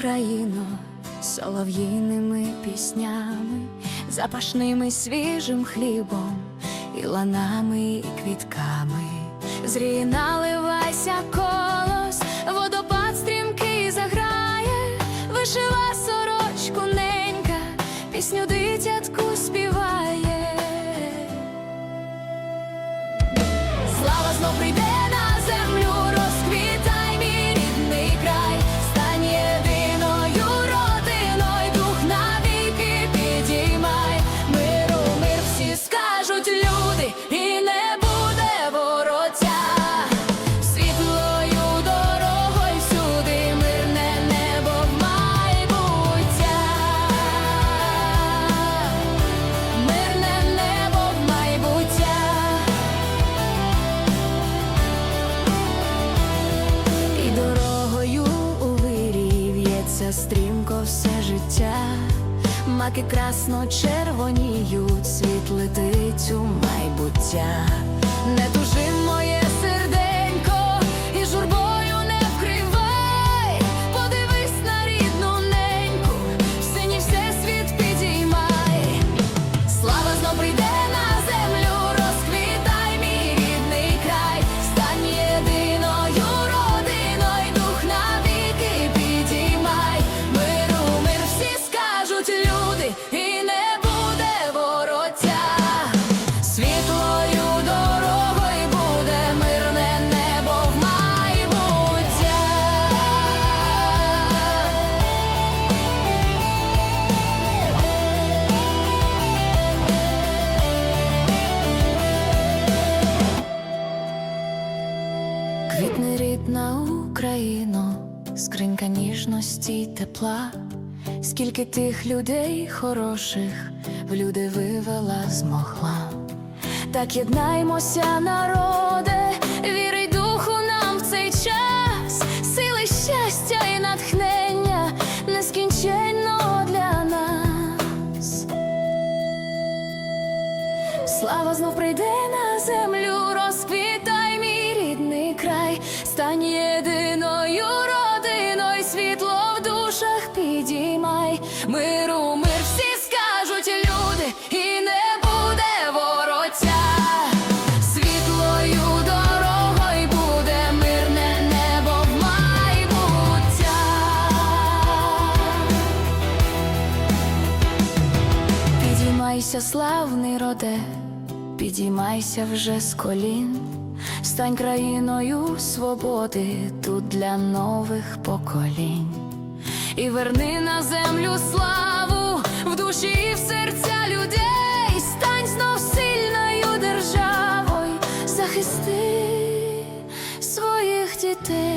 Україно, солов'їними піснями, запашними свіжим хлібом, і ланами, і квітками. Зріє наливайся колос, водопад стрімкий заграє, вишила сорочку ненька, пісню дитятку співає. Слава знов прийде. Стрімко все життя, маки красно червоніють, світ летить у майбуття. Не Квітне рідна Україно, скринька ніжності й тепла, скільки тих людей хороших в люди вивела змогла. Так єднаймося, народе, віри духу нам в цей час, сили щастя і натхнення нескінченно для нас. Слава знов прийде стань єдиною родиною, світло в душах підіймай, миру мир всі скажуть люди, і не буде вороття, світлою дорогою буде мирне небо в майбуття. Підіймайся, славний роде, підіймайся вже з колін, стань країною свободи тут для нових поколінь, і верни на землю славу в душі і в серця людей, стань знов сильною державою, захисти своїх дітей.